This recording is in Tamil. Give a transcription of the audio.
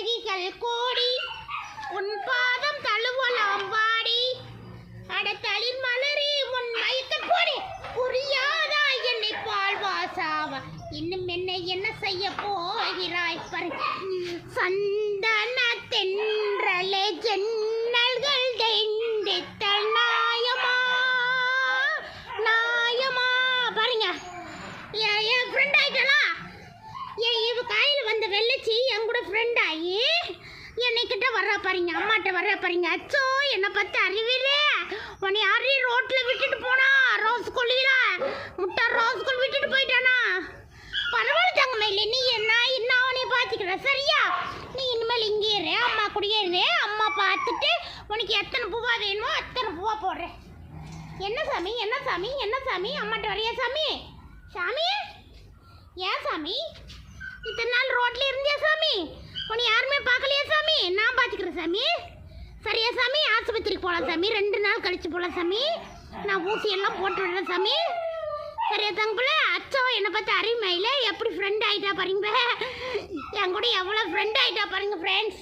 அழகிகள் கோடி உன் பாதம் தழுவலாம் வாடி. அடத்தளி மலரே உன் மயக்க போடி புரியாதா என்னை பால்வாசாவா இன்னும் என்னை என்ன செய்ய போகிறாய் பரு. சந்தன ஃப்ரெண்ட் ஆகி என்னைக்கிட்ட வர்ற பாருங்க அம்மாட்ட வர்ற பாருங்க. அச்சோ என்னை பற்றி அறிவிலே. உன்னை யாரையும் ரோட்டில் விட்டுட்டு போனா ரோஸ் கொல்லியில். முட்டை ரோஸ் கொல் விட்டுட்டு போயிட்டானா? பரவாயில்ல தங்கமையில நீ என்ன என்ன அவனை பார்த்துக்கிற. சரியா? நீ இனிமேல் இங்கே இரு அம்மா கூடயே இரு. அம்மா பார்த்துட்டு உனக்கு எத்தனை பூவா வேணுமோ அத்தனை பூவா போடுறேன் என்ன சாமி என்ன சாமி என்ன சாமி? அம்மாட்ட வரையா சாமி? சாமி? ஏன் சாமி இத்தனை நாள் ரோட்ல இருந்தியா சாமி உன்னை யாருமே பார்க்கலையா சாமி நான் சாமி. சரியா சாமி? ஆஸ்பத்திரிக்கு போகலாம் சாமி. ரெண்டு நாள் கழித்து போகலாம் சாமி. நான் ஊசியெல்லாம் போட்டு விடுறேன் சாமி. சரியா தங்கப்பில் அச்சோ என்னை பார்த்து அறிமையில் எப்படி ஃப்ரெண்ட் ஆகிட்டா பாருங்க. என் கூட எவ்வளோ ஃப்ரெண்ட் ஆகிட்டா பாருங்க ஃப்ரெண்ட்ஸ்